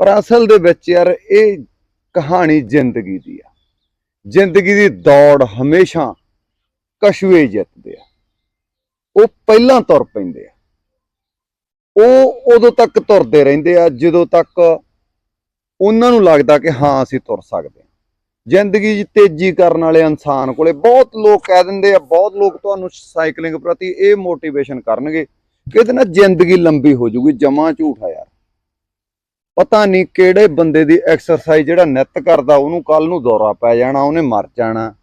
ਪਰ ਅਸਲ ਦੇ ਵਿੱਚ ਯਾਰ ਇਹ ਕਹਾਣੀ ਜ਼ਿੰਦਗੀ ਦੀ ਆ। ਜ਼ਿੰਦਗੀ ਦੀ ਦੌੜ ਹਮੇਸ਼ਾ ਕਸ਼ੂਏ ਜਿੱਤਦੇ ਆ। ਉਹ ਪਹਿਲਾਂ ਤੁਰ ਪੈਂਦੇ ਆ। ਉਹ ਉਦੋਂ ਤੱਕ ਤੁਰਦੇ ਰਹਿੰਦੇ ਆ, ਜਦੋਂ ਤੱਕ ਉਹਨਾਂ ਨੂੰ ਲੱਗਦਾ ਕਿ ਹਾਂ, ਅਸੀਂ ਤੁਰ ਸਕਦੇ ਹਾਂ। ਜ਼ਿੰਦਗੀ 'ਚ ਤੇਜ਼ੀ ਕਰਨ ਵਾਲੇ ਇਨਸਾਨ ਕੋਲੇ ਬਹੁਤ ਲੋਕ ਕਹਿ ਦਿੰਦੇ ਆ, ਬਹੁਤ ਲੋਕ ਤੁਹਾਨੂੰ ਸਾਈਕਲਿੰਗ ਪ੍ਰਤੀ ਇਹ ਮੋਟੀਵੇਸ਼ਨ ਕਰਨਗੇ ਕਿ ਇਹਦੇ ਨਾਲ ਜ਼ਿੰਦਗੀ ਲੰਬੀ ਹੋ ਜੂਗੀ ਜਮਾ ਝੂਠ ਆ ਯਾਰ। ਪਤਾ ਨਹੀਂ ਕਿਹੜੇ ਬੰਦੇ ਦੀ ਐਕਸਰਸਾਈਜ਼ ਜਿਹੜਾ ਨਿੱਤ ਕਰਦਾ, ਉਹਨੂੰ ਕੱਲ ਨੂੰ ਦੌਰਾ ਪੈ ਜਾਣਾ, ਉਹਨੇ ਮਰ ਜਾਣਾ।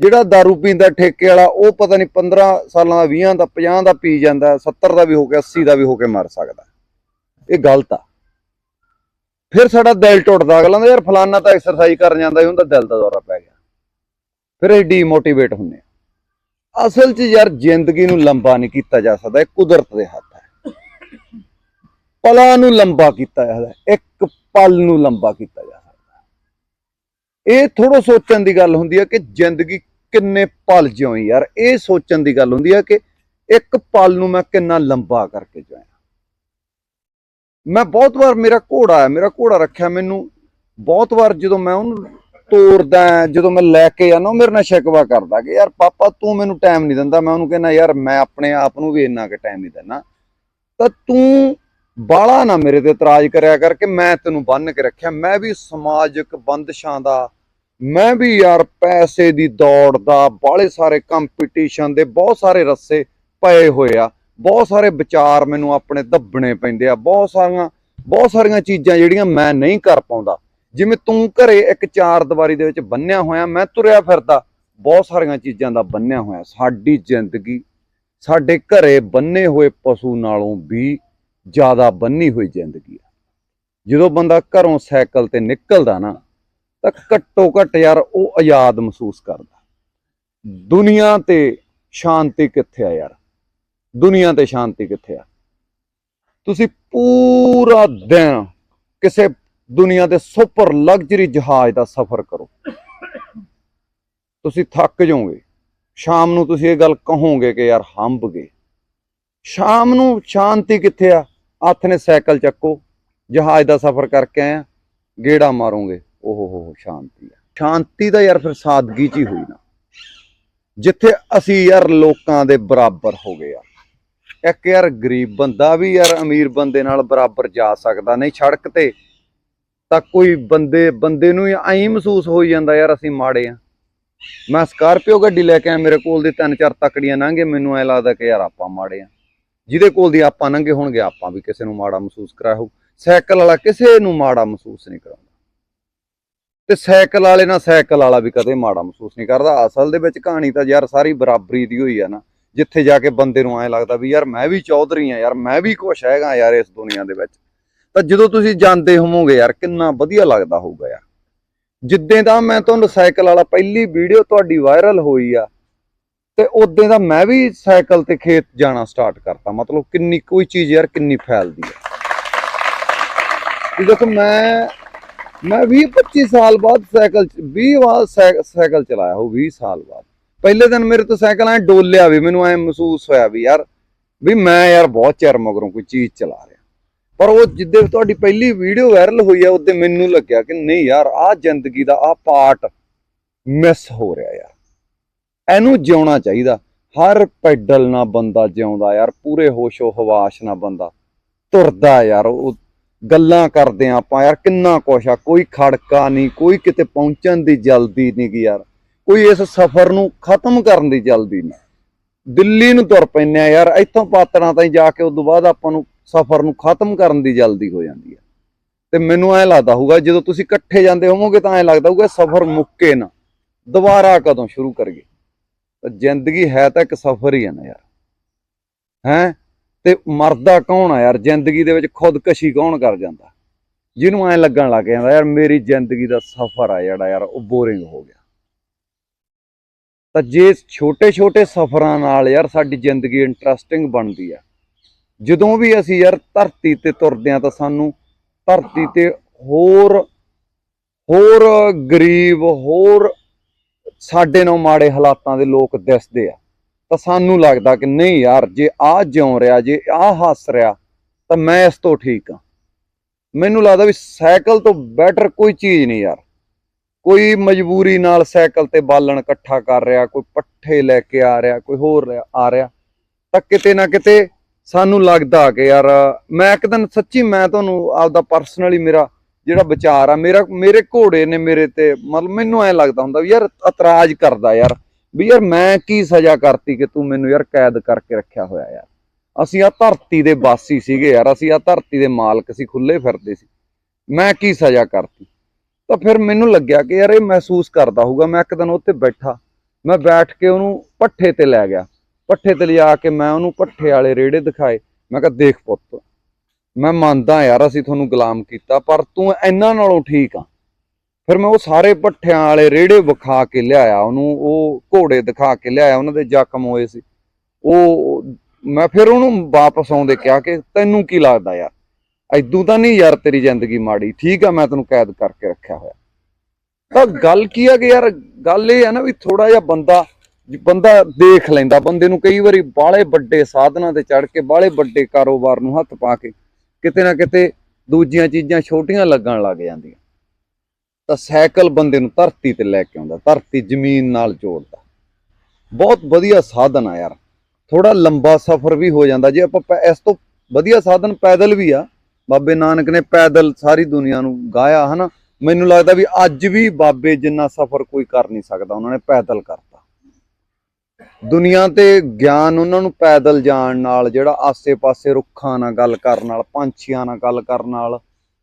ਜਿਹੜਾ दारू ਪੀਂਦਾ ਠੇਕੇ ਵਾਲਾ, ਉਹ ਪਤਾ ਨਹੀਂ 15 ਸਾਲਾਂ ਦਾ 20 ਦਾ 50 ਦਾ ਪੀ ਜਾਂਦਾ 70 ਦਾ ਵੀ ਹੋ ਕੇ 80 ਦਾ ਵੀ ਹੋ ਕੇ ਮਰ ਸਕਦਾ। ਇਹ ਗਲਤ ਆ। ਫਿਰ ਸਾਡਾ ਦਿਲ ਟੁੱਟਦਾ, ਅਗਲਾ ਯਾਰ, ਫਲਾਨਾ ਤਾਂ ਐਕਸਰਸਾਈਜ਼ ਕਰਨ ਜਾਂਦਾ ਸੀ ਉਹਦਾ ਦਿਲ ਦਾ ਦੌਰਾ ਪੈ ਗਿਆ। ਫਿਰ ਇਹ ਡੀਮੋਟੀਵੇਟ ਹੁੰਨੇ ਆ ਅਸਲ 'ਚ ਯਾਰ, ਜ਼ਿੰਦਗੀ ਨੂੰ ਲੰਬਾ ਨਹੀਂ ਕੀਤਾ ਜਾ ਸਕਦਾ, ਇਹ ਕੁਦਰਤ ਦੇ ਹੱਥ ਹੈ। ਪਲਾਂ ਨੂੰ ਲੰਬਾ ਕੀਤਾ ਜਾ ਸਕਦਾ ਇੱਕ ਪਲ ਨੂੰ ਲੰਬਾ ਕੀਤਾ ਜਾ ਸਕਦਾ ਇਹ ਥੋੜਾ ਸੋਚਣ ਦੀ ਗੱਲ ਹੁੰਦੀ ਹੈ ਕਿ ਜ਼ਿੰਦਗੀ ਕਿੰਨੇ ਪਲ ਜਿਉਈ ਯਾਰ, ਇਹ ਸੋਚਣ ਦੀ ਗੱਲ ਹੁੰਦੀ ਹੈ ਕਿ ਇੱਕ ਪਲ ਨੂੰ ਮੈਂ ਕਿੰਨਾ ਲੰਬਾ ਕਰਕੇ ਜਿਉਇਆ ਮੈਂ ਬਹੁਤ ਵਾਰ ਮੇਰਾ ਘੋੜਾ ਹੈ ਮੇਰਾ ਘੋੜਾ ਰੱਖਿਆ ਮੈਨੂੰ, ਬਹੁਤ ਵਾਰ ਜਦੋਂ ਮੈਂ ਉਹਨੂੰ ਤੋਰਦਾ, ਜਦੋਂ ਮੈਂ ਲੈ ਕੇ ਜਾਂਦਾ ਉਹ ਮੇਰੇ ਨਾਲ ਸ਼ਿਕਵਾ ਕਰਦਾ ਕਿ ਯਾਰ ਪਾਪਾ ਤੂੰ ਮੈਨੂੰ ਟਾਈਮ ਨਹੀਂ ਦਿੰਦਾ, ਮੈਂ ਉਹਨੂੰ ਕਹਿੰਦਾ ਯਾਰ ਮੈਂ ਆਪਣੇ ਆਪ ਨੂੰ ਵੀ ਇੰਨਾ ਕੁ ਟਾਈਮ ਨਹੀਂ ਦਿੰਦਾ। ਤਾਂ ਤੂੰ ਬਾਲਾ ਨਾ ਮੇਰੇ ਤੇ ਇਤਰਾਜ਼ ਕਰਿਆ ਕਰਕੇ ਮੈਂ ਤੈਨੂੰ ਬੰਨ ਕੇ ਰੱਖਿਆ। ਮੈਂ ਵੀ ਸਮਾਜਿਕ ਬੰਦਸ਼ਾਂ ਦਾ, ਮੈਂ ਵੀ ਯਾਰ ਪੈਸੇ ਦੀ ਦੌੜ ਦਾ ਬਾਲੇ ਸਾਰੇ ਕੰਪੀਟੀਸ਼ਨ ਦੇ ਬਹੁਤ ਸਾਰੇ ਰੱਸੇ ਪਏ ਹੋਏ ਆ। ਬਹੁਤ ਸਾਰੇ ਵਿਚਾਰ ਮੈਨੂੰ ਆਪਣੇ ਦੱਬਣੇ ਪੈਂਦੇ ਆ। ਬਹੁਤ ਸਾਰੀਆਂ ਬਹੁਤ ਸਾਰੀਆਂ ਚੀਜ਼ਾਂ ਜਿਹੜੀਆਂ ਮੈਂ ਨਹੀਂ ਕਰ ਪਾਉਂਦਾ। ਜਿਵੇਂ ਤੂੰ ਘਰੇ ਇੱਕ ਚਾਰ ਦੀਵਾਰੀ ਦੇ ਵਿੱਚ ਬੰਨਿਆ ਹੋਇਆ, ਮੈਂ ਤੁਰਿਆ ਫਿਰਦਾ, ਬਹੁਤ ਸਾਰੀਆਂ ਚੀਜ਼ਾਂ ਦਾ ਬੰਨਿਆ ਹੋਇਆ। ਸਾਡੀ ਜ਼ਿੰਦਗੀ, ਸਾਡੇ ਘਰੇ ਬੰਨੇ ਹੋਏ ਪਸ਼ੂ ਨਾਲੋਂ ਵੀ ਜ਼ਿਆਦਾ ਬੰਨੀ ਹੋਈ ਜ਼ਿੰਦਗੀ ਆ। ਜਦੋਂ ਬੰਦਾ ਘਰੋਂ ਸਾਈਕਲ ਤੇ ਨਿਕਲਦਾ ਨਾ, ਤਾਂ ਘੱਟੋ ਘੱਟ ਯਾਰ ਉਹ ਆਜ਼ਾਦ ਮਹਿਸੂਸ ਕਰਦਾ। ਦੁਨੀਆ ਤੇ ਸ਼ਾਂਤੀ ਕਿੱਥੇ ਆ ਯਾਰ? ਦੁਨੀਆ ਤੇ ਸ਼ਾਂਤੀ ਕਿੱਥੇ ਆ? ਤੁਸੀਂ ਪੂਰਾ ਦਿਨ ਕਿਸੇ ਦੁਨੀਆ ਦੇ ਸੁਪਰ ਲਗਜ਼ਰੀ ਜਹਾਜ਼ ਦਾ ਸਫ਼ਰ ਕਰੋ। ਤੁਸੀਂ ਥੱਕ ਜਾਓਗੇ। ਸ਼ਾਮ ਨੂੰ ਤੁਸੀਂ ਇਹ ਗੱਲ ਕਹੋਗੇ ਕਿ ਯਾਰ ਹੰਬ ਗਏ। ਸ਼ਾਮ ਨੂੰ ਸ਼ਾਂਤੀ ਕਿੱਥੇ ਆ? ਹੱਥ ਨੇ ਸਾਈਕਲ ਚੱਕੋ, ਜਹਾਜ਼ ਦਾ ਸਫ਼ਰ ਕਰਕੇ ਆਇਆ ਗੇੜਾ ਮਾਰੋਗੇ। ਓਹ ਹੋ ਸ਼ਾਂਤੀ ਆ। ਸ਼ਾਂਤੀ ਤਾਂ ਯਾਰ ਫਿਰ ਸਾਦਗੀ ਚ ਹੀ ਹੋਈ ਨਾ। ਜਿੱਥੇ ਅਸੀਂ ਯਾਰ ਲੋਕਾਂ ਦੇ ਬਰਾਬਰ ਹੋ ਗਏ ਆ। ਇੱਕ ਯਾਰ ਗਰੀਬ ਬੰਦਾ ਵੀ ਯਾਰ ਅਮੀਰ ਬੰਦੇ ਨਾਲ ਬਰਾਬਰ ਜਾ ਸਕਦਾ ਨਹੀਂ ਸੜਕ ਤੇ, ਤਾਂ ਕੋਈ ਬੰਦੇ ਬੰਦੇ ਨੂੰ ਐਂ ਮਹਿਸੂਸ ਹੋਈ ਜਾਂਦਾ ਯਾਰ ਅਸੀਂ ਮਾੜੇ ਆ। ਮੈਂ ਸਕਾਰਪੀਓ ਗੱਡੀ ਲੈ ਕੇ ਆਇਆ, ਮੇਰੇ ਕੋਲ ਦੀ ਤਿੰਨ ਚਾਰ ਤਕੜੀਆਂ ਲੰਘੇ ਮੈਨੂੰ ਐ ਲੱਗਦਾ ਕਿ ਯਾਰ ਆਪਾਂ ਮਾੜੇ ਆ। ਜਿਹਦੇ ਕੋਲ ਦੀ ਆਪਾਂ ਨੰਗੇ ਹੋਣਗੇ, ਆਪਾਂ ਵੀ ਕਿਸੇ ਨੂੰ ਮਾੜਾ ਮਹਿਸੂਸ ਕਰਾਇਆ ਸਾਈਕਲ ਵਾਲਾ ਕਿਸੇ ਨੂੰ ਮਾੜਾ ਮਹਿਸੂਸ ਨਹੀਂ ਕਰਾਉਂਦਾ। ਤੇ ਸਾਈਕਲ ਵਾਲੇ ਨਾਲ ਸਾਈਕਲ ਵਾਲਾ ਵੀ ਕਦੇ ਮਾੜਾ ਮਹਿਸੂਸ ਨਹੀਂ ਕਰਦਾ। ਅਸਲ ਦੇ ਵਿੱਚ ਕਹਾਣੀ ਤਾਂ ਯਾਰ ਸਾਰੀ ਬਰਾਬਰੀ ਦੀ ਹੋਈ ਆ ਨਾ। ਜਿੱਥੇ ਜਾ ਕੇ ਬੰਦੇ ਨੂੰ ਐਂ ਲੱਗਦਾ ਵੀ ਯਾਰ ਮੈਂ ਵੀ ਚੌਧਰੀ ਆ, ਯਾਰ ਮੈਂ ਵੀ ਕੁਛ ਹੈਗਾ ਯਾਰ ਇਸ ਦੁਨੀਆ ਦੇ ਵਿੱਚ। ਤਾਂ ਜਦੋਂ ਤੁਸੀਂ ਜਾਂਦੇ ਹੋਵੋਗੇ ਯਾਰ, ਕਿੰਨਾ ਵਧੀਆ ਲੱਗਦਾ ਹੋਊਗਾ ਯਾਰ। ਜਿੱਦਾਂ ਦਾ ਮੈਂ ਤੁਹਾਨੂੰ ਸਾਈਕਲ ਵਾਲਾ ਪਹਿਲੀ ਵੀਡੀਓ ਤੁਹਾਡੀ ਵਾਇਰਲ ਹੋਈ ਆ ਤੇ ਉਦੋਂ ਦਾ ਮੈਂ ਵੀ ਸਾਈਕਲ ਤੇ ਖੇਤ ਜਾਣਾ ਸਟਾਰਟ ਕਰਤਾ। ਮਤਲਬ ਕਿੰਨੀ ਕੋਈ ਚੀਜ਼ ਯਾਰ ਕਿੰਨੀ ਫੈਲਦੀ ਹੈ। ਦੇਖੋ ਮੈਂ ਮੈਂ 20 25 ਸਾਲ ਬਾਅਦ ਸਾਈਕਲ 20 ਵਾਰ ਸਾਈ- ਸਾਈਕਲ ਚਲਾਇਆ ਹੋ 20 ਸਾਲ ਬਾਅਦ। ਪਹਿਲੇ ਦਿਨ ਮੇਰੇ ਤੋਂ ਸਾਈਕਲ ਐ ਡੋਲਿਆ ਵੀ, ਮੈਨੂੰ ਐ ਮਹਿਸੂਸ ਹੋਇਆ ਵੀ ਯਾਰ, ਵੀ ਮੈਂ ਯਾਰ ਬਹੁਤ ਚਿਰ ਮਗਰੋਂ ਕੋਈ ਚੀਜ਼ ਚਲਾ ਰਿਹਾ। ਪਰ ਉਹ ਜਿੱਦੇ ਤੁਹਾਡੀ ਪਹਿਲੀ ਵੀਡੀਓ ਵਾਇਰਲ ਹੋਈ ਆ, ਉਹਦੇ ਮੈਨੂੰ ਲੱਗਿਆ ਕਿ ਨਹੀਂ ਯਾਰ, ਆਹ ਜ਼ਿੰਦਗੀ ਦਾ ਆਹ ਪਾਰਟ ਮਿਸ ਹੋ ਰਿਹਾ ਯਾਰ। ਇਹਨੂੰ ਜਿਉਣਾ ਚਾਹੀਦਾ। ਹਰ ਪੈਡਲ ਨਾਲ ਬੰਦਾ ਜਿਉਂਦਾ ਯਾਰ, ਪੂਰੇ ਹੋਸ਼ੋ ਹਵਾਸ ਨਾਲ ਬੰਦਾ। ਤੁਰਦਾ ਯਾਰ, ਉਹ ਗੱਲਾਂ ਕਰਦੇ ਆ ਆਪਾਂ ਯਾਰ, ਕਿੰਨਾ ਕੁਛ ਆ, ਕੋਈ ਖੜਕਾ ਨਹੀਂ, ਕੋਈ ਕਿਤੇ ਪਹੁੰਚਣ ਦੀ ਜਲਦੀ ਨਹੀਂ ਗੀ ਯਾਰ। ਕੋਈ ਇਸ ਸਫ਼ਰ ਨੂੰ ਖਤਮ ਕਰਨ ਦੀ ਜਲਦੀ ਨਹੀਂ। ਦਿੱਲੀ ਨੂੰ ਤੁਰ ਪੈਂਦੇ ਆ ਯਾਰ, ਇੱਥੋਂ ਪਾਤੜਾਂ ਤਾਈਂ ਜਾ ਕੇ ਉਦੋਂ ਬਾਅਦ ਆਪਾਂ ਨੂੰ ਸਫ਼ਰ ਨੂੰ ਖਤਮ ਕਰਨ ਦੀ ਜਲਦੀ ਹੋ ਜਾਂਦੀ ਹੈ ਤੇ ਮੈਨੂੰ ਐ ਲੱਗਦਾ ਹੋਊਗਾ, ਜਦੋਂ ਤੁਸੀਂ ਇਕੱਠੇ ਜਾਂਦੇ ਹੋਵੋਗੇ ਤਾਂ ਐ ਲੱਗਦਾ ਹੋਊਗਾ ਸਫ਼ਰ ਮੁੱਕੇ ਨਾ। ਦੁਬਾਰਾ ਕਦੋਂ ਸ਼ੁਰੂ ਕਰੀਏ? ਜ਼ਿੰਦਗੀ ਹੈ ਤਾਂ ਇੱਕ ਸਫ਼ਰ ਹੀ ਹੈ ਨਾ ਯਾਰ। ਹੈ? ਤੇ ਮਰਦਾ ਕੌਣ ਆ ਯਾਰ? ਜ਼ਿੰਦਗੀ ਦੇ ਵਿੱਚ ਖੁਦਕਸ਼ੀ ਕੌਣ ਕਰ ਜਾਂਦਾ? ਜਿਹਨੂੰ ਐ ਲੱਗਣ ਲੱਗ ਜਾਂਦਾ, ਯਾਰ ਮੇਰੀ ਜ਼ਿੰਦਗੀ ਦਾ ਸਫ਼ਰ ਆ ਜਿਹੜਾ ਯਾਰ, ਉਹ ਬੋਰਿੰਗ ਹੋ ਗਿਆ। ਤਾਂ ਜੇ ਛੋਟੇ-ਛੋਟੇ ਸਫ਼ਰਾਂ ਨਾਲ ਯਾਰ ਸਾਡੀ ਜ਼ਿੰਦਗੀ ਇੰਟਰਸਟਿੰਗ ਬਣਦੀ ਆ। ਜਦੋਂ ਵੀ ਅਸੀਂ ਯਾਰ ਧਰਤੀ ਤੇ ਤੁਰਦੇ ਆ ਤਾਂ ਸਾਨੂੰ ਧਰਤੀ ਤੇ ਹੋਰ ਹੋਰ ਗਰੀਬ, ਹੋਰ ਸਾਡੇ ਨਾਲ ਮਾੜੇ ਹਾਲਾਤਾਂ ਦੇ ਲੋਕ ਦਿਸਦੇ ਆ। ਤਾਂ ਸਾਨੂੰ ਲੱਗਦਾ ਕਿ ਨਹੀਂ ਯਾਰ, ਜੇ ਆ ਜਿਉਂ ਰਿਹਾ, ਜੇ ਆ ਹੱਸ ਰਿਹਾ, ਤਾਂ ਮੈਂ ਇਸ ਤੋਂ ਠੀਕ ਆ। ਮੈਨੂੰ ਲੱਗਦਾ ਵੀ ਸਾਈਕਲ ਤੋਂ ਬੈਟਰ ਕੋਈ ਚੀਜ਼ ਨਹੀਂ ਯਾਰ। ਕੋਈ ਮਜਬੂਰੀ ਨਾਲ ਸਾਈਕਲ ਤੇ ਬਾਲਣ ਇਕੱਠਾ ਕਰ ਰਿਹਾ, ਕੋਈ ਪੱਠੇ ਲੈ ਕੇ ਆ ਰਿਹਾ, ਕੋਈ ਹੋਰ ਆ ਰਿਹਾ, ਤਾਂ ਕਿਤੇ ਨਾ ਕਿਤੇ ਸਾਨੂੰ ਲੱਗਦਾ ਕਿ ਯਾਰ, ਮੈਂ ਇੱਕ ਦਿਨ ਸੱਚੀ ਮੈਂ ਤੁਹਾਨੂੰ ਆਪਦਾ ਪਰਸਨਲੀ ਮੇਰਾ ਜਿਹੜਾ ਵਿਚਾਰ ਆ, ਮੇਰਾ ਮੇਰੇ ਘੋੜੇ ਨੇ ਮੇਰੇ ਤੇ, ਮਤਲਬ ਮੈਨੂੰ ਐ ਲੱਗਦਾ ਹੁੰਦਾ ਵੀ ਯਾਰ ਇਤਰਾਜ਼ ਕਰਦਾ ਯਾਰ, ਵੀ ਯਾਰ ਮੈਂ ਕੀ ਸਜ਼ਾ ਕਰਤੀ ਕਿ ਤੂੰ ਮੈਨੂੰ ਯਾਰ ਕੈਦ ਕਰਕੇ ਰੱਖਿਆ ਹੋਇਆ ਯਾਰ। ਅਸੀਂ ਆ ਧਰਤੀ ਦੇ ਵਾਸੀ ਸੀਗੇ ਯਾਰ, ਅਸੀਂ ਆ ਧਰਤੀ ਦੇ ਮਾਲਕ ਸੀ ਖੁੱਲੇ ਫਿਰਦੇ ਸੀ। ਮੈਂ ਕੀ ਸਜ਼ਾ ਕਰਤੀ? ਤਾਂ ਫਿਰ ਮੈਨੂੰ ਲੱਗਿਆ ਕਿ ਯਾਰ ਇਹ ਮਹਿਸੂਸ ਕਰਦਾ ਹੋਊਗਾ, ਮੈਂ ਇੱਕ ਦਿਨ ਉੱਥੇ ਬੈਠਾ, ਮੈਂ ਬੈਠ ਕੇ ਉਹਨੂੰ ਪੱਠੇ ਤੇ ਲੈ ਗਿਆ। ਪੱਠੇ ਤੇ ਲਿਆ ਕੇ ਮੈਂ ਉਹਨੂੰ ਪੱਠੇ ਵਾਲੇ ਰੇੜੇ ਦਿਖਾਏ। ਮੈਂ ਕਿਹਾ, ਦੇਖ ਪੁੱਤ ਮੈਂ ਮੰਨਦਾ ਯਾਰ ਅਸੀਂ ਤੁਹਾਨੂੰ ਗੁਲਾਮ ਕੀਤਾ, ਪਰ ਤੂੰ ਇਹਨਾਂ ਨਾਲੋਂ ਠੀਕ ਆ। ਫਿਰ ਮੈਂ ਉਹ ਸਾਰੇ ਪੱਠਿਆਂ ਵਾਲੇ ਰੇੜੇ ਵਿਖਾ ਕੇ ਲਿਆਇਆ, ਉਹਨੂੰ ਉਹ ਘੋੜੇ ਦਿਖਾ ਕੇ ਲਿਆਇਆ, ਉਹਨਾਂ ਦੇ ਜ਼ਖਮ ਹੋਏ ਸੀ। ਉਹ, ਮੈਂ ਫਿਰ ਉਹਨੂੰ ਵਾਪਸ ਆਉਂਦੇ ਕਿਹਾ ਕਿ ਤੈਨੂੰ ਕੀ ਲੱਗਦਾ ਯਾਰ? ਐਦੂ ਤਾਂ ਨਹੀਂ ਯਾਰ ਤੇਰੀ ਜ਼ਿੰਦਗੀ ਮਾੜੀ, ਠੀਕ ਆ, ਮੈਂ ਤੈਨੂੰ ਕੈਦ ਕਰਕੇ ਰੱਖਿਆ ਹੋਇਆ। ਤਾਂ ਗੱਲ ਕੀ ਆ ਕਿ ਯਾਰ, ਗੱਲ ਇਹ ਆ ਨਾ ਵੀ ਥੋੜਾ ਜਿਹਾ ਬੰਦਾ ਬੰਦਾ ਦੇਖ ਲੈਂਦਾ, ਬੰਦੇ ਨੂੰ ਕਈ ਵਾਰੀ ਬਾਹਲੇ ਵੱਡੇ ਸਾਧਨਾਂ ਤੇ ਚੜ ਕੇ, ਬਾਹਲੇ ਵੱਡੇ ਕਾਰੋਬਾਰ ਨੂੰ ਹੱਥ ਪਾ ਕੇ ਕਿਤੇ ਨਾ ਕਿਤੇ ਦੂਜੀਆਂ ਚੀਜ਼ਾਂ ਛੋਟੀਆਂ ਲੱਗਣ ਲੱਗ ਜਾਂਦੀਆਂ। ਤਾਂ ਸਾਈਕਲ ਬੰਦੇ ਨੂੰ ਧਰਤੀ ਤੇ ਲੈ ਕੇ ਆਉਂਦਾ, ਧਰਤੀ ਜ਼ਮੀਨ ਨਾਲ ਜੋੜਦਾ। ਬਹੁਤ ਵਧੀਆ ਸਾਧਨ ਆ ਯਾਰ। ਥੋੜਾ ਲੰਬਾ ਸਫ਼ਰ ਵੀ ਹੋ ਜਾਂਦਾ। ਜੇ ਆਪਾਂ ਪੈ- ਇਸ ਤੋਂ ਵਧੀਆ ਸਾਧਨ ਪੈਦਲ ਵੀ ਆ। ਬਾਬੇ ਨਾਨਕ ਨੇ ਪੈਦਲ ਸਾਰੀ ਦੁਨੀਆ ਨੂੰ ਗਾਇਆ, ਹਨਾ? ਮੈਨੂੰ ਲੱਗਦਾ ਵੀ ਅੱਜ ਵੀ ਬਾਬੇ ਜਿੰਨਾ ਸਫ਼ਰ ਕੋਈ ਕਰ ਨਹੀਂ ਸਕਦਾ, ਉਹਨਾਂ ਨੇ ਪੈਦਲ ਕਰ ਦੁਨੀਆ ਤੇ ਗਿਆਨ ਉਹਨਾਂ ਨੂੰ ਪੈਦਲ ਜਾਣ ਨਾਲ, ਜਿਹੜਾ ਆਸੇ-ਪਾਸੇ ਰੁੱਖਾਂ ਨਾਲ ਗੱਲ ਕਰਨ ਨਾਲ, ਪੰਛੀਆਂ ਨਾਲ ਗੱਲ ਕਰਨ ਨਾਲ,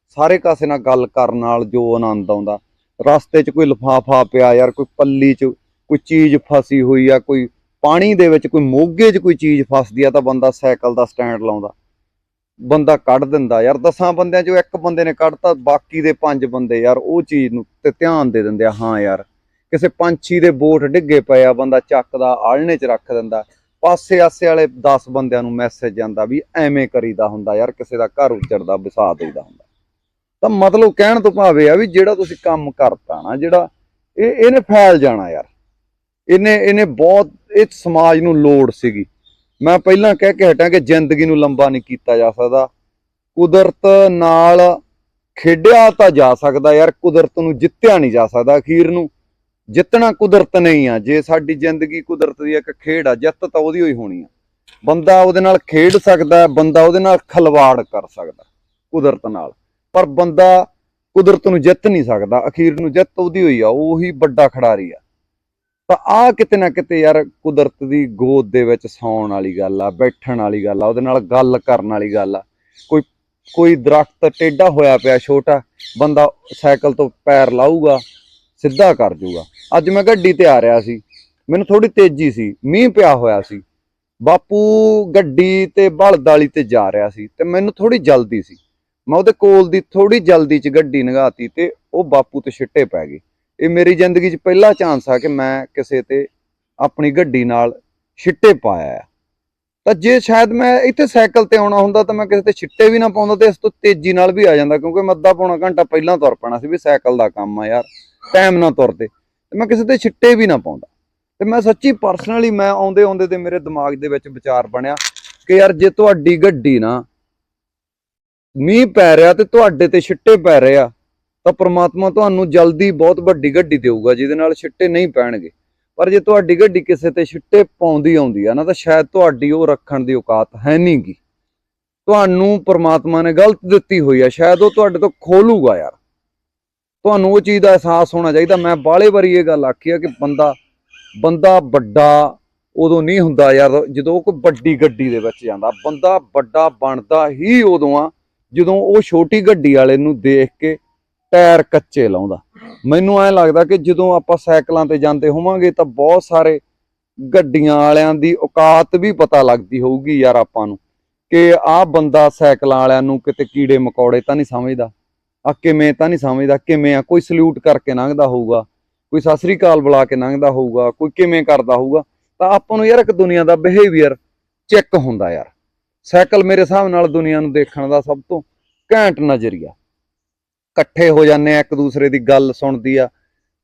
ਸਾਰੇ ਕਾਸੇ ਨਾਲ ਗੱਲ ਕਰਨ ਨਾਲ ਜੋ ਆਨੰਦ ਆਉਂਦਾ। ਰਸਤੇ 'ਚ ਕੋਈ ਲਫਾਫਾ ਪਿਆ ਯਾਰ, ਕੋਈ ਪੱਲੀ 'ਚ ਕੋਈ ਚੀਜ਼ ਫਸੀ ਹੋਈ ਆ, ਕੋਈ ਪਾਣੀ ਦੇ ਵਿੱਚ ਕੋਈ ਮੋਗੇ 'ਚ ਕੋਈ ਚੀਜ਼ ਫਸਦੀ ਆ ਤਾਂ ਬੰਦਾ ਸਾਈਕਲ ਦਾ ਸਟੈਂਡ ਲਾਉਂਦਾ। ਬੰਦਾ ਕੱਢ ਦਿੰਦਾ ਯਾਰ, ਦਸਾਂ ਬੰਦਿਆਂ 'ਚੋਂ ਇੱਕ ਬੰਦੇ ਨੇ ਕੱਢਤਾ, ਬਾਕੀ ਦੇ ਪੰਜ ਬੰਦੇ ਯਾਰ ਉਹ ਚੀਜ਼ ਨੂੰ ਤੇ ਧਿਆਨ ਦੇ ਦਿੰਦੇ ਆ, ਹਾਂ ਯਾਰ। ਕਿਸੇ ਪੰਛੀ ਦੇ ਬੋਟ ਡਿੱਗੇ ਪਏ ਆ, ਬੰਦਾ ਚੱਕਦਾ ਆਲਣੇ 'ਚ ਰੱਖ ਦਿੰਦਾ। ਪਾਸੇ ਆਸੇ ਵਾਲੇ 10 ਬੰਦਿਆਂ ਨੂੰ ਮੈਸੇਜ ਜਾਂਦਾ ਵੀ ਐਵੇਂ ਕਰੀਦਾ ਹੁੰਦਾ ਯਾਰ, ਕਿਸੇ ਦਾ ਘਰ ਉੱਜੜਦਾ, ਵਸਾ ਦੇਈਦਾ ਹੁੰਦਾ। ਤਾਂ ਮਤਲਬ ਕਹਿਣ ਤੋਂ ਭਾਵੇਂ ਆ ਵੀ ਜਿਹੜਾ ਤੁਸੀਂ ਕੰਮ ਕਰਤਾ ਨਾ, ਜਿਹੜਾ ਇਹ, ਇਹਨੇ ਫੈਲ ਜਾਣਾ ਯਾਰ। ਇਹਨੇ ਇਹਨੇ ਬਹੁਤ, ਇਹ ਸਮਾਜ ਨੂੰ ਲੋੜ ਸੀਗੀ। ਮੈਂ ਪਹਿਲਾਂ ਕਹਿ ਕੇ ਹਟਾਂ ਕਿ ਜ਼ਿੰਦਗੀ ਨੂੰ ਲੰਬਾ ਨਹੀਂ ਕੀਤਾ ਜਾ ਸਕਦਾ। ਕੁਦਰਤ ਨਾਲ ਖੇਡਿਆ ਤਾਂ ਜਾ ਸਕਦਾ ਯਾਰ, ਕੁਦਰਤ ਨੂੰ ਜਿੱਤਿਆ ਨਹੀਂ ਜਾ ਸਕਦਾ ਅਖੀਰ ਨੂੰ। ਜਿੱਤਣਾ ਕੁਦਰਤ ਨਹੀਂ ਆ, ਜੇ ਸਾਡੀ ਜ਼ਿੰਦਗੀ ਕੁਦਰਤ ਦੀ ਇੱਕ ਖੇਡ ਆ, ਜਿੱਤ ਤਾਂ ਉਹਦੀ ਹੋਈ ਹੋਣੀ ਆ। ਬੰਦਾ ਉਹਦੇ ਨਾਲ ਖੇਡ ਸਕਦਾ ਬੰਦਾ ਉਹਦੇ ਨਾਲ ਖਲਵਾੜ ਕਰ ਸਕਦਾ ਕੁਦਰਤ ਨਾਲ। ਪਰ ਬੰਦਾ ਕੁਦਰਤ ਨੂੰ ਜਿੱਤ ਨਹੀਂ ਸਕਦਾ, ਅਖੀਰ ਨੂੰ ਜਿੱਤ ਉਹਦੀ ਹੋਈ ਆ, ਉਹੀ ਵੱਡਾ ਖਿਡਾਰੀ ਆ। ਤਾਂ ਆ ਕਿਤੇ ਨਾ ਕਿਤੇ ਯਾਰ ਕੁਦਰਤ ਦੀ ਗੋਦ ਦੇ ਵਿੱਚ ਸੌਣ ਵਾਲੀ ਗੱਲ ਆ, ਬੈਠਣ ਵਾਲੀ ਗੱਲ ਆ, ਉਹਦੇ ਨਾਲ ਗੱਲ ਕਰਨ ਵਾਲੀ ਗੱਲ ਆ। ਕੋਈ ਕੋਈ ਦਰਖਤ ਟੇਢਾ ਹੋਇਆ ਪਿਆ, ਛੋਟਾ, ਬੰਦਾ ਸਾਈਕਲ ਤੋਂ ਪੈਰ ਲਾਊਗਾ ਸਿੱਧਾ ਕਰ ਜੂਗਾ। ਅੱਜ ਮੈਂ ਗੱਡੀ ਤੇ ਆ ਰਿਹਾ ਸੀ। ਮੈਨੂੰ ਥੋੜੀ ਤੇਜ਼ੀ ਸੀ। ਮੀਂਹ ਪਿਆ ਹੋਇਆ ਸੀ। ਬਾਪੂ ਗੱਡੀ ਤੇ ਬਲਦਾਲੀ ਤੇ ਜਾ ਰਿਹਾ ਸੀ ਤੇ ਮੈਨੂੰ ਥੋੜੀ ਜਲਦੀ ਸੀ। ਮੈਂ ਉਹਦੇ ਕੋਲ ਦੀ ਥੋੜੀ ਜਲਦੀ ਚ ਗੱਡੀ ਨਗਾਤੀ ਤੇ ਉਹ ਬਾਪੂ ਤੇ ਛਿੱਟੇ ਪੈ ਗਏ। ਇਹ ਮੇਰੀ ਜ਼ਿੰਦਗੀ 'ਚ ਪਹਿਲਾ ਚਾਂਸ ਆ ਕਿ ਮੈਂ ਕਿਸੇ ਤੇ ਆਪਣੀ ਗੱਡੀ ਨਾਲ ਛਿੱਟੇ ਪਾਇਆ ਆ। ਤਾਂ ਜੇ ਸ਼ਾਇਦ ਮੈਂ ਇੱਥੇ ਸਾਈਕਲ ਤੇ ਆਉਣਾ ਹੁੰਦਾ ਤਾਂ ਮੈਂ ਕਿਸੇ ਤੇ ਛਿੱਟੇ ਵੀ ਨਾ ਪਾਉਂਦਾ ਤੇ ਇਸ ਤੋਂ ਤੇਜ਼ੀ ਨਾਲ ਵੀ ਆ ਜਾਂਦਾ ਕਿਉਂਕਿ ਮੈਂ ਅੱਧਾ ਪੌਣਾ ਘੰਟਾ ਪਹਿਲਾਂ ਤੁਰ ਪੈਣਾ ਸੀ ਵੀ ਸਾਈਕਲ ਦਾ ਕੰਮ ਆ ਯਾਰ। ਟਾਈਮ ਨਾਲ ਤੁਰਦੇ। ਤੇ ਮੈਂ ਕਿਸੇ ਤੇ ਛਿੱਟੇ ਵੀ ਨਾ ਪਾਉਂਦਾ। ਤੇ ਮੈਂ ਸੱਚੀ ਪਰਸਨਲੀ ਮੈਂ ਆਉਂਦੇ ਆਉਂਦੇ ਤੇ ਮੇਰੇ ਦਿਮਾਗ ਦੇ ਵਿੱਚ ਵਿਚਾਰ ਬਣਿਆ ਕਿ ਯਾਰ ਜੇ ਤੁਹਾਡੀ ਗੱਡੀ ਨਾ ਮੀਂਹ ਪੈ ਰਿਹਾ ਤੇ ਤੁਹਾਡੇ ਤੇ ਛਿੱਟੇ ਪੈ ਰਹੇ ਆ, ਤਾਂ ਪ੍ਰਮਾਤਮਾ ਤੁਹਾਨੂੰ ਜਲਦੀ ਬਹੁਤ ਵੱਡੀ ਗੱਡੀ ਦੇਊਗਾ, ਜਿਹਦੇ ਨਾਲ ਛਿੱਟੇ ਨਹੀਂ ਪੈਣਗੇ। ਪਰ ਜੇ ਤੁਹਾਡੀ ਗੱਡੀ ਕਿਸੇ ਤੇ ਛਿੱਟੇ ਪਾਉਂਦੀ ਆਉਂਦੀ ਆ ਨਾ, ਤਾਂ ਸ਼ਾਇਦ ਤੁਹਾਡੀ ਉਹ ਰੱਖਣ ਦੀ ਔਕਾਤ ਹੈ ਨਹੀਂਗੀ ਤੁਹਾਨੂੰ ਪ੍ਰਮਾਤਮਾ ਨੇ ਗਲਤ ਦਿੱਤੀ ਹੋਈ ਆ, ਸ਼ਾਇਦ ਉਹ ਤੁਹਾਡੇ ਤੋਂ ਖੋਲੂਗਾ ਯਾਰ। ਤੁਹਾਨੂੰ ਉਹ ਚੀਜ਼ ਦਾ ਅਹਿਸਾਸ ਹੋਣਾ ਚਾਹੀਦਾ। ਮੈਂ ਬਾਲੇ ਵਾਰੀ ਇਹ ਗੱਲ ਆਖੀ ਆ ਕਿ ਬੰਦਾ ਬੰਦਾ ਵੱਡਾ ਉਦੋਂ ਨਹੀਂ ਹੁੰਦਾ ਯਾਰ, ਜਦੋਂ ਕੋਈ ਵੱਡੀ ਗੱਡੀ ਦੇ ਵਿੱਚ ਜਾਂਦਾ। ਬੰਦਾ ਵੱਡਾ ਬਣਦਾ ਹੀ ਉਦੋਂ ਆ, ਜਦੋਂ ਉਹ ਛੋਟੀ ਗੱਡੀ ਵਾਲੇ ਨੂੰ ਦੇਖ ਕੇ ਟਾਇਰ ਕੱਚੇ ਲਾਉਂਦਾ। ਮੈਨੂੰ ਐ ਲੱਗਦਾ ਕਿ ਜਦੋਂ ਆਪਾਂ ਸਾਈਕਲਾਂ ਤੇ ਜਾਂਦੇ ਹੋਵਾਂਗੇ ਤਾਂ ਬਹੁਤ ਸਾਰੇ ਗੱਡੀਆਂ ਵਾਲਿਆਂ ਦੀ ਔਕਾਤ ਵੀ ਪਤਾ ਲੱਗਦੀ ਹੋਊਗੀ ਯਾਰ ਆਪਾਂ ਨੂੰ। ਕਿ ਆਹ ਬੰਦਾ ਸਾਈਕਲਾਂ ਵਾਲਿਆਂ ਨੂੰ ਕਿਤੇ ਕੀੜੇ ਮਕੌੜੇ ਤਾਂ ਨਹੀਂ ਸਮਝਦਾ। ਆ ਕਿਵੇਂ ਤਾਂ ਨਹੀਂ ਸਮਝਦਾ, ਕਿਵੇਂ ਆ? ਕੋਈ ਸਲੂਟ ਕਰਕੇ ਲੰਘਦਾ ਹੋਊਗਾ, ਕੋਈ ਸਤਿ ਸ੍ਰੀ ਅਕਾਲ ਬੁਲਾ ਕੇ ਲੰਘਦਾ ਹੋਊਗਾ, ਕੋਈ ਕਿਵੇਂ ਕਰਦਾ ਹੋਊਗਾ? ਤਾਂ ਆਪਾਂ ਨੂੰ ਯਾਰ ਇੱਕ ਦੁਨੀਆ ਦਾ ਬਿਹੇਵੀਅਰ ਚੈੱਕ ਹੁੰਦਾ ਯਾਰ। ਸਾਈਕਲ ਮੇਰੇ ਹਿਸਾਬ ਨਾਲ ਦੁਨੀਆ ਨੂੰ ਦੇਖਣ ਦਾ ਸਭ ਤੋਂ ਘੈਂਟ ਨਜ਼ਰੀਆ। ਇਕੱਠੇ ਹੋ ਜਾਂਦੇ ਆ, ਇੱਕ ਦੂਸਰੇ ਦੀ ਗੱਲ ਸੁਣਦੀ ਆ।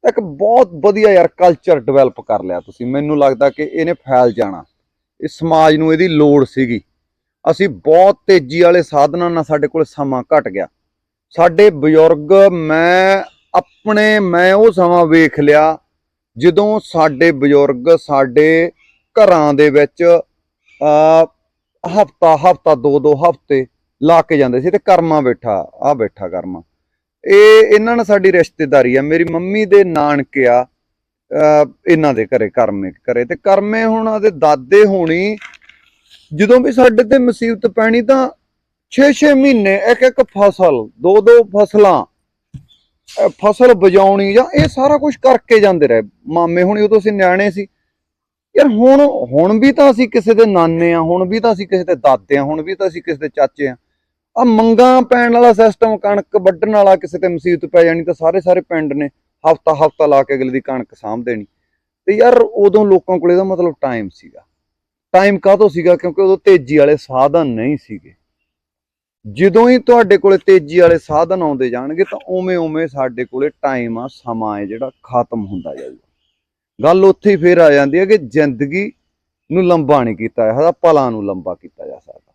ਇੱਕ ਬਹੁਤ ਵਧੀਆ ਯਾਰ ਕਲਚਰ ਡਿਵੈਲਪ ਕਰ ਲਿਆ ਤੁਸੀਂ। ਮੈਨੂੰ ਲੱਗਦਾ ਕਿ ਇਹਨੇ ਫੈਲ ਜਾਣਾ। ਇਸ ਸਮਾਜ ਨੂੰ ਇਹਦੀ ਲੋੜ ਸੀਗੀ। ਅਸੀਂ ਬਹੁਤ ਤੇਜ਼ੀ ਵਾਲੇ ਸਾਧਨਾਂ ਨਾਲ ਸਾਡੇ ਕੋਲ ਸਮਾਂ ਘਟ ਗਿਆ। ਸਾਡੇ ਬਜ਼ੁਰਗ, ਮੈਂ ਆਪਣੇ, ਮੈਂ ਉਹ ਸਮਾਂ ਵੇਖ ਲਿਆ ਜਦੋਂ ਸਾਡੇ ਬਜ਼ੁਰਗ ਸਾਡੇ ਘਰਾਂ ਦੇ ਵਿੱਚ ਆ ਹਫਤਾ ਹਫਤਾ, ਦੋ ਦੋ ਹਫ਼ਤੇ ਲਾ ਕੇ ਜਾਂਦੇ ਸੀ ਤੇ ਕਰਮਾ ਬੈਠਾ ਆ ਬੈਠਾ ਕਰਮਾ। ਇਹ, ਇਹਨਾਂ ਨਾਲ ਸਾਡੀ ਰਿਸ਼ਤੇਦਾਰੀ ਆ। ਮੇਰੀ ਮੰਮੀ ਦੇ ਨਾਨਕੇ ਆ ਇਹਨਾਂ ਦੇ ਘਰੇ, ਕਰਮੇ ਘਰੇ। ਤੇ ਕਰਮੇ ਹੁਣਾਂ ਦੇ ਦਾਦੇ ਹੋਣੀ, ਜਦੋਂ ਵੀ ਸਾਡੇ ਤੇ ਮੁਸੀਬਤ ਪੈਣੀ ਤਾਂ 6-6 ਮਹੀਨੇ ਇੱਕ ਇੱਕ ਫਸਲ ਦੋ ਦੋ ਫਸਲਾਂ ਫਸਲ ਬਜਾਉਣੀ ਜਾਂ ਇਹ ਸਾਰਾ ਕੁਝ ਕਰਕੇ ਜਾਂਦੇ ਰਹੇ। ਮਾਮੇ ਹੁਣੀ ਉਦੋਂ ਅਸੀਂ ਨਿਆਣੇ ਸੀ। ਯਾਰ ਹੁਣ ਹੁਣ ਵੀ ਤਾਂ ਅਸੀਂ ਕਿਸੇ ਦੇ ਨਾਨੇ ਆ, ਹੁਣ ਵੀ ਤਾਂ ਅਸੀਂ ਕਿਸੇ ਦੇ ਦਾਦੇ ਆ, ਹੁਣ ਵੀ ਤਾਂ ਅਸੀਂ ਕਿਸੇ ਦੇ ਚਾਚੇ ਆ। ਆ ਮੰਗਾਂ ਪੈਣ ਵਾਲਾ ਸਿਸਟਮ ਕਣਕ ਵੱਢਣ ਵਾਲਾ ਕਿਸੇ ਤੇ ਮੁਸੀਬਤ ਪੈ ਜਾਣੀ ਤਾਂ ਸਾਰੇ ਸਾਰੇ ਪਿੰਡ ਨੇ ਹਫਤਾ ਹਫਤਾ ਲਾ ਕੇ ਅਗਲੇ ਦੀ ਕਣਕ ਸਾਂਭ ਦੇਣੀ। ਤੇ ਯਾਰ ਉਦੋਂ ਲੋਕਾਂ ਕੋਲ ਇਹਦਾ ਮਤਲਬ ਟਾਈਮ ਸੀਗਾ। ਟਾਈਮ ਕਾਹਤੋਂ ਸੀਗਾ? ਕਿਉਂਕਿ ਉਦੋਂ ਤੇਜ਼ੀ ਵਾਲੇ ਸਾਧਨ ਨਹੀਂ ਸੀਗੇ। ਜਦੋਂ ਹੀ ਤੁਹਾਡੇ ਕੋਲੇ ਤੇਜ਼ੀ ਵਾਲੇ ਸਾਧਨ ਆਉਂਦੇ ਜਾਣਗੇ ਤਾਂ ਉਵੇਂ ਉਵੇਂ ਸਾਡੇ ਕੋਲੇ ਟਾਈਮ ਆ, ਸਮਾਂ ਹੈ ਜਿਹੜਾ ਖਤਮ ਹੁੰਦਾ ਜਾਊਗਾ। ਗੱਲ ਉੱਥੇ ਹੀ ਫੇਰ ਆ ਜਾਂਦੀ ਹੈ ਕਿ ਜ਼ਿੰਦਗੀ ਨੂੰ ਲੰਬਾ ਨਹੀਂ ਕੀਤਾ ਜਾ ਸਕਦਾ ਪਲਾਂ ਨੂੰ ਲੰਬਾ ਕੀਤਾ ਜਾ ਸਕਦਾ।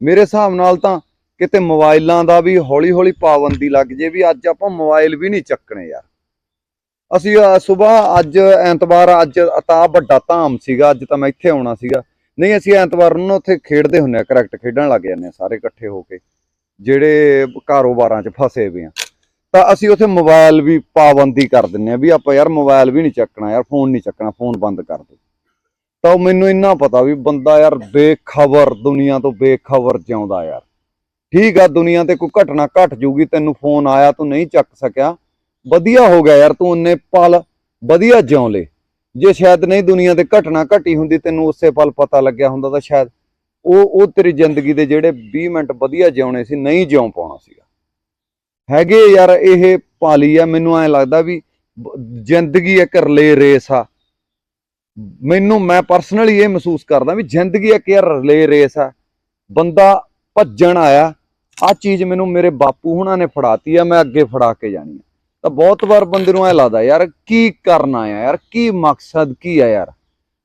ਮੇਰੇ ਹਿਸਾਬ ਨਾਲ ਤਾਂ ਕਿਤੇ ਮੋਬਾਈਲਾਂ ਦਾ ਵੀ ਹੌਲੀ ਹੌਲੀ ਪਾਬੰਦੀ ਲੱਗ ਜੇ ਵੀ ਅੱਜ ਆਪਾਂ ਮੋਬਾਈਲ ਵੀ ਨਹੀਂ ਚੱਕਣੇ ਯਾਰ। ਅਸੀਂ ਸਵੇਰ ਅੱਜ, ਐਤਵਾਰ, ਅੱਜ ਤਾਂ ਵੱਡਾ ਧਾਮ ਸੀਗਾ, ਅੱਜ ਤਾਂ ਮੈਂ ਇੱਥੇ ਆਉਣਾ ਸੀਗਾ। ਨਹੀਂ, ਅਸੀਂ ਐਤਵਾਰ ਨੂੰ ਨਾ ਉੱਥੇ ਖੇਡਦੇ ਹੁੰਨੇ ਆ ਕਰੈਕਟ ਖੇਡਣ ਲੱਗ ਜਾਂਦੇ ਆ ਸਾਰੇ ਇਕੱਠੇ ਹੋ ਕੇ, ਜਿਹੜੇ ਕਾਰੋਬਾਰਾਂ 'ਚ ਫਸੇ ਹੋਏ ਆ ਤਾਂ ਅਸੀਂ ਉੱਥੇ ਮੋਬਾਈਲ ਵੀ ਪਾਬੰਦੀ ਕਰ ਦਿੰਨੇ ਆ ਵੀ ਆਪਾਂ ਯਾਰ ਮੋਬਾਈਲ ਵੀ ਨਹੀਂ ਚੱਕਣਾ, ਯਾਰ ਫੋਨ ਨਹੀਂ ਚੱਕਣਾ ਫੋਨ ਬੰਦ ਕਰ ਦਿਓ। ਤਾਂ ਉਹ ਮੈਨੂੰ ਇੰਨਾ ਪਤਾ ਵੀ ਬੰਦਾ ਯਾਰ ਬੇਖਬਰ ਦੁਨੀਆ ਤੋਂ ਬੇਖਬਰ ਜਿਉਂਦਾ ਯਾਰ। ਠੀਕ ਆ, ਦੁਨੀਆ ਤੇ ਕੋਈ ਘਟਨਾ ਘਟ ਜੂਗੀ, ਤੈਨੂੰ ਫੋਨ ਆਇਆ, ਤੂੰ ਨਹੀਂ ਚੱਕ ਸਕਿਆ। ਵਧੀਆ ਹੋ ਗਿਆ ਯਾਰ, ਤੂੰ ਉਹਨੇ ਪਲ ਵਧੀਆ ਜਿਉਂ ਲੇ। ਜੇ ਸ਼ਾਇਦ ਨਹੀਂ ਦੁਨੀਆ ਤੇ ਘਟਨਾ ਘਟੀ ਹੁੰਦੀ, ਤੈਨੂੰ ਉਸੇ ਪਲ ਪਤਾ ਲੱਗਿਆ ਹੁੰਦਾ ਤਾਂ ਸ਼ਾਇਦ ਉਹ ਉਹ ਤੇਰੀ ਜ਼ਿੰਦਗੀ ਦੇ ਜਿਹੜੇ 20 ਮਿੰਟ ਵਧੀਆ ਜਿਉਣੇ ਸੀ, ਨਹੀਂ ਜਿਉਂ ਪਾਉਣਾ ਸੀਗਾ। ਹੈਗੇ ਯਾਰ, ਇਹ ਪਾਲੀ ਆ, ਮੈਨੂੰ ਐ ਲੱਗਦਾ ਵੀ ਜ਼ਿੰਦਗੀ ਇੱਕ ਰਲੇ ਰੇਸ ਆ। ਮੈਨੂੰ, ਮੈਂ ਪਰਸਨਲੀ ਇਹ ਮਹਿਸੂਸ ਕਰਦਾ ਵੀ ਜ਼ਿੰਦਗੀ ਇੱਕ ਯਾਰ ਰਲੇ ਰੇਸ ਆ। ਬੰਦਾ ਭੱਜਣ ਆਇਆ ਆ ਚੀਜ਼ ਮੈਨੂੰ ਮੇਰੇ ਬਾਪੂ ਹੁਣਾਂ ਨੇ ਫੜਾਤੀ ਆ, ਮੈਂ ਅੱਗੇ ਫੜਾ ਕੇ ਜਾਣੀ ਆ। ਤਾਂ ਬਹੁਤ ਵਾਰ ਬੰਦੇ ਨੂੰ ਐ ਲੱਗਦਾ, ਯਾਰ ਕੀ ਕਰਨਾ ਆ ਯਾਰ ਕੀ ਮਕਸਦ, ਕੀ ਆ ਯਾਰ?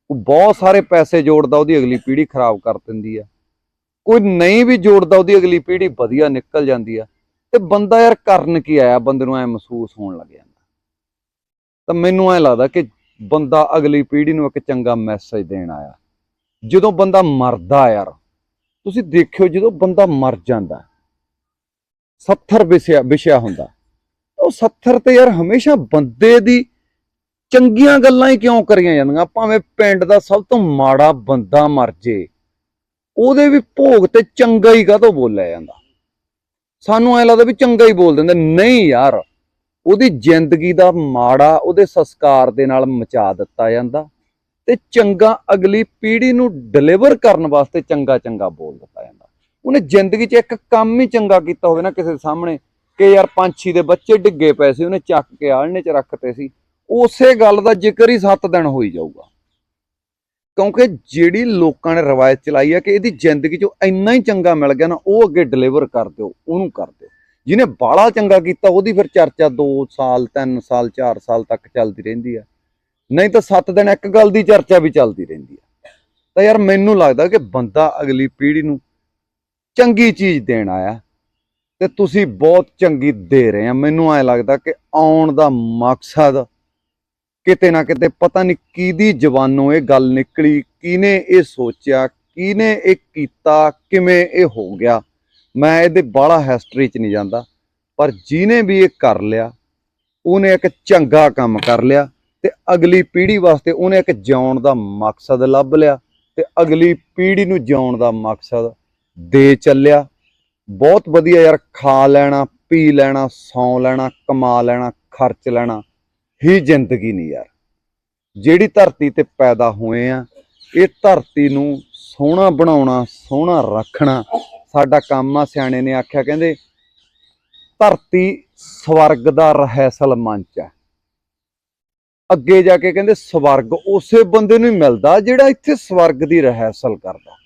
ਉਹ ਬਹੁਤ ਸਾਰੇ ਪੈਸੇ ਜੋੜਦਾ, ਉਹਦੀ ਅਗਲੀ ਪੀੜ੍ਹੀ ਖਰਾਬ ਕਰ ਦਿੰਦੀ ਆ। ਕੋਈ ਨਹੀਂ ਵੀ ਜੋੜਦਾ, ਉਹਦੀ ਅਗਲੀ ਪੀੜ੍ਹੀ ਵਧੀਆ ਨਿਕਲ ਜਾਂਦੀ ਆ। ਤੇ ਬੰਦਾ ਯਾਰ ਕਰਨ ਕੀ ਆਇਆ, ਬੰਦੇ ਨੂੰ ਐ ਮਹਿਸੂਸ ਹੋਣ ਲੱਗ ਜਾਂਦਾ। ਤਾਂ ਮੈਨੂੰ ਐ ਲੱਗਦਾ ਕਿ ਬੰਦਾ ਅਗਲੀ ਪੀੜ੍ਹੀ ਨੂੰ ਇੱਕ ਚੰਗਾ ਮੈਸੇਜ ਦੇਣ ਆਇਆ। ਜਦੋਂ ਬੰਦਾ ਮਰਦਾ ਯਾਰ, ਤੁਸੀਂ ਦੇਖਿਓ ਜਦੋਂ ਬੰਦਾ ਮਰ ਜਾਂਦਾ 70 ਵਿਸ਼ਿਆ ਵਿਸ਼ਿਆ ਹੁੰਦਾ। ਉਹ 70 ਤੇ ਯਾਰ ਹਮੇਸ਼ਾ ਬੰਦੇ ਦੀ ਚੰਗੀਆਂ ਗੱਲਾਂ ਹੀ ਕਿਉਂ ਕਰੀਆਂ ਜਾਂਦੀਆਂ? ਭਾਵੇਂ ਪਿੰਡ ਦਾ ਸਭ ਤੋਂ ਮਾੜਾ ਬੰਦਾ ਮਰ ਜੇ, ਉਹਦੇ ਵੀ ਭੋਗ ਤੇ ਚੰਗਾ ਹੀ ਕਾਹਤੋਂ ਬੋਲਿਆ ਜਾਂਦਾ? ਸਾਨੂੰ ਐ ਲੱਗਦਾ ਵੀ ਚੰਗਾ ਹੀ ਬੋਲ ਦਿੰਦੇ। ਨਹੀਂ ਯਾਰ, ਉਹਦੀ ਜ਼ਿੰਦਗੀ ਦਾ ਮਾੜਾ ਉਹਦੇ ਸੰਸਕਾਰ ਦੇ ਨਾਲ ਮਚਾ ਦਿੱਤਾ ਜਾਂਦਾ ਤੇ ਚੰਗਾ ਅਗਲੀ ਪੀੜ੍ਹੀ ਨੂੰ ਡਿਲੀਵਰ ਕਰਨ ਵਾਸਤੇ ਚੰਗਾ ਚੰਗਾ ਬੋਲ ਦਿੱਤਾ ਜਾਂਦਾ। ਉਹਨੇ ਜ਼ਿੰਦਗੀ 'ਚ ਇੱਕ ਕੰਮ ਹੀ ਚੰਗਾ ਕੀਤਾ ਹੋਵੇ ਨਾ ਕਿਸੇ ਸਾਹਮਣੇ ਕਿ ਯਾਰ ਪੰਛੀ ਦੇ ਬੱਚੇ ਡਿੱਗੇ ਪਏ ਸੀ, ਉਹਨੇ ਚੱਕ ਕੇ ਆਲਣੇ 'ਚ ਰੱਖਤੇ ਸੀ। ਉਸੇ ਗੱਲ ਦਾ ਜ਼ਿਕਰ ਹੀ 7 ਦਿਨ ਹੋਈ ਜਾਊਗਾ। ਕਿਉਂਕਿ ਜਿਹੜੀ ਲੋਕਾਂ ਨੇ ਰਵਾਇਤ ਚਲਾਈ ਹੈ ਕਿ ਇਹਦੀ ਜ਼ਿੰਦਗੀ 'ਚੋਂ ਇੰਨਾ ਹੀ ਚੰਗਾ ਮਿਲ ਗਿਆ ਨਾ, ਉਹ ਅੱਗੇ ਡਿਲੀਵਰ ਕਰ ਦਿਓ, ਉਹਨੂੰ ਕਰ ਦਿਓ। ਜਿਹਨੇ ਬਾਲਾ ਚੰਗਾ ਕੀਤਾ, ਉਹਦੀ ਫਿਰ ਚਰਚਾ 2 ਸਾਲ 3 ਸਾਲ 4 ਸਾਲ ਤੱਕ ਚੱਲਦੀ ਰਹਿੰਦੀ ਆ। ਨਹੀਂ ਤਾਂ 7 ਦਿਨ ਇੱਕ ਗੱਲ ਦੀ ਚਰਚਾ ਵੀ ਚੱਲਦੀ ਰਹਿੰਦੀ ਆ। ਤਾਂ ਯਾਰ ਮੈਨੂੰ ਲੱਗਦਾ ਕਿ ਬੰਦਾ ਅਗਲੀ ਪੀੜ੍ਹੀ ਨੂੰ ਚੰਗੀ ਚੀਜ਼ ਦੇਣ ਆਇਆ। ਤੇ ਤੁਸੀਂ ਬਹੁਤ ਚੰਗੀ ਦੇ ਰਹੇ ਆ। ਮੈਨੂੰ ਐ ਲੱਗਦਾ ਕਿ ਆਉਣ ਦਾ ਮਕਸਦ ਕਿਤੇ ਨਾ ਕਿਤੇ ਪਤਾ ਨਹੀਂ ਕਿਹਦੀ ਜ਼ਬਾਨੋਂ ਇਹ ਗੱਲ ਨਿਕਲੀ, ਕਿਹਨੇ ਇਹ ਸੋਚਿਆ, ਕਿਹਨੇ ਇਹ ਕੀਤਾ, ਕਿਵੇਂ ਇਹ ਹੋ ਗਿਆ। ਮੈਂ ਇਹਦੇ ਬਾਹਲਾ ਹਿਸਟਰੀ 'ਚ ਨਹੀਂ ਜਾਂਦਾ, ਪਰ ਜਿਹਨੇ ਵੀ ਇਹ ਕਰ ਲਿਆ, ਉਹਨੇ ਇੱਕ ਚੰਗਾ ਕੰਮ ਕਰ ਲਿਆ ਤੇ ਅਗਲੀ ਪੀੜ੍ਹੀ ਵਾਸਤੇ ਉਹਨੇ ਇੱਕ ਜਿਉਣ ਦਾ ਮਕਸਦ ਲੱਭ ਲਿਆ ਤੇ ਅਗਲੀ ਪੀੜ੍ਹੀ ਨੂੰ ਜਿਉਣ ਦਾ ਮਕਸਦ ਦੇ ਚੱਲਿਆ। ਬਹੁਤ ਵਧੀਆ ਯਾਰ, ਖਾ ਲੈਣਾ, ਪੀ ਲੈਣਾ, ਸੌਂ ਲੈਣਾ, ਕਮਾ ਲੈਣਾ, ਖਰਚ ਲੈਣਾ ਹੀ ਜ਼ਿੰਦਗੀ ਨਹੀਂ ਯਾਰ। ਜਿਹੜੀ ਧਰਤੀ ਤੇ ਪੈਦਾ ਹੋਏ ਆ, ਇਹ ਧਰਤੀ ਨੂੰ ਸੋਹਣਾ ਬਣਾਉਣਾ, ਸੋਹਣਾ ਰੱਖਣਾ, ਸਾਡਾ ਕੰਮ ਆ। ਸਿਆਣੇ ਨੇ ਆਖਿਆ, ਕਹਿੰਦੇ, ਧਰਤੀ ਸਵਰਗ ਦਾ ਰਹਿਸਲ ਮੰਚ ਹੈ ਅੱਗੇ ਜਾ ਕੇ ਕਹਿੰਦੇ, ਸਵਰਗ ਉਸੇ ਬੰਦੇ ਨੂੰ ਹੀ ਮਿਲਦਾ ਜਿਹੜਾ ਇੱਥੇ ਸਵਰਗ ਦੀ ਰਹਿਸਲ ਕਰਦਾ।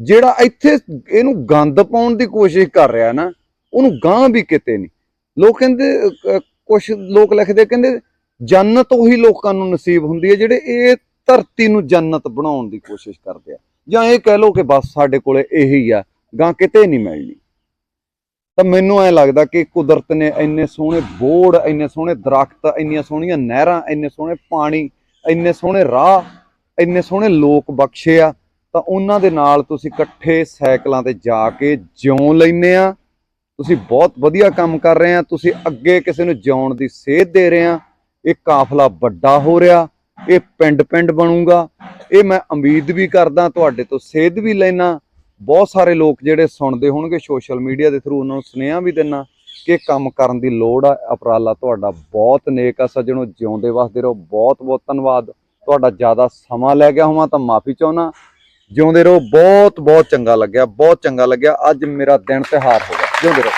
ਜਿਹੜਾ ਇੱਥੇ ਇਹਨੂੰ ਗੰਦ ਪਾਉਣ ਦੀ ਕੋਸ਼ਿਸ਼ ਕਰ ਰਿਹਾ ਨਾ, ਉਹਨੂੰ ਗਾਂ ਵੀ ਕਿਤੇ ਨਹੀਂ। ਲੋਕ ਕਹਿੰਦੇ ਕੁਝ ਲੋਕ ਲਿਖਦੇ ਕਹਿੰਦੇ, ਜੰਨਤ ਉਹੀ ਲੋਕਾਂ ਨੂੰ ਨਸੀਬ ਹੁੰਦੀ ਹੈ ਜਿਹੜੇ ਇਹ ਧਰਤੀ ਨੂੰ ਜੰਨਤ ਬਣਾਉਣ ਦੀ ਕੋਸ਼ਿਸ਼ ਕਰਦੇ ਆ। ਜਾਂ ਇਹ ਕਹਿ ਲਓ ਕਿ ਬਸ ਸਾਡੇ ਕੋਲੇ ਇਹੀ ਆ ਗਾਂ ਕਿਤੇ ਨਹੀਂ ਮਿਲਣੀ। ਤਾਂ ਮੈਨੂੰ ਐ ਲੱਗਦਾ ਕਿ ਕੁਦਰਤ ਨੇ ਇੰਨੇ ਸੋਹਣੇ ਬੋੜ, ਇੰਨੇ ਸੋਹਣੇ ਦਰਖਤ, ਇੰਨੀਆਂ ਸੋਹਣੀਆਂ ਨਹਿਰਾਂ, ਇੰਨੇ ਸੋਹਣੇ ਪਾਣੀ, ਇੰਨੇ ਸੋਹਣੇ ਰਾਹ, ਇੰਨੇ ਸੋਹਣੇ ਲੋਕ ਬਖਸ਼ੇ ਆ। ਤਾਂ ਉਹਨਾਂ ਦੇ ਨਾਲ ਤੁਸੀਂ ਇਕੱਠੇ ਸਾਈਕਲਾਂ ਤੇ ਜਾ ਕੇ ਜਿਉਂ ਲੈਨੇ ਆ। ਤੁਸੀਂ ਬਹੁਤ ਵਧੀਆ ਕੰਮ ਕਰ ਰਹੇ ਆ। ਤੁਸੀਂ ਅੱਗੇ ਕਿਸੇ ਨੂੰ ਜਿਉਣ ਦੀ ਸੇਧ ਦੇ ਰਹੇ ਆ। ਇਹ ਕਾਫਲਾ ਵੱਡਾ ਹੋ ਰਿਹਾ। ਇਹ ਪਿੰਡ ਪਿੰਡ ਬਣੂਗਾ। ਇਹ ਮੈਂ ਉਮੀਦ ਵੀ ਕਰਦਾ ਤੁਹਾਡੇ ਤੋਂ ਸੇਧ ਵੀ ਲੈਣਾ। ਬਹੁਤ ਸਾਰੇ ਲੋਕ ਜਿਹੜੇ ਸੁਣਦੇ ਹੋਣਗੇ ਸੋਸ਼ਲ ਮੀਡੀਆ ਦੇ ਥਰੂ, ਉਹਨਾਂ ਨੂੰ ਸੁਨੇਹਾ ਵੀ ਦੇਣਾ ਕਿ ਕੰਮ ਕਰਨ ਦੀ ਲੋੜ ਆ। ਉਪਰਾਲਾ ਤੁਹਾਡਾ ਬਹੁਤ ਨੇਕ ਆ। ਸੱਜਣੋ, ਜਿਉਂਦੇ ਵਸਦੇ ਰਹੋ। ਬਹੁਤ ਬਹੁਤ ਧੰਨਵਾਦ। ਤੁਹਾਡਾ ਜ਼ਿਆਦਾ ਸਮਾਂ ਲੈ ਗਿਆ ਹੋਵਾਂ ਤਾਂ ਮਾਫੀ ਚਾਹੁੰਦਾ। ਜਿਉਂਦੇ ਰਹੋ ਬਹੁਤ ਬਹੁਤ ਚੰਗਾ ਲੱਗਿਆ, ਬਹੁਤ ਚੰਗਾ ਲੱਗਿਆ। ਅੱਜ ਮੇਰਾ ਦਿਨ ਤਿਹਾਰ ਹੋ ਗਿਆ। ਜਿਉਂਦੇ ਰਹੋ।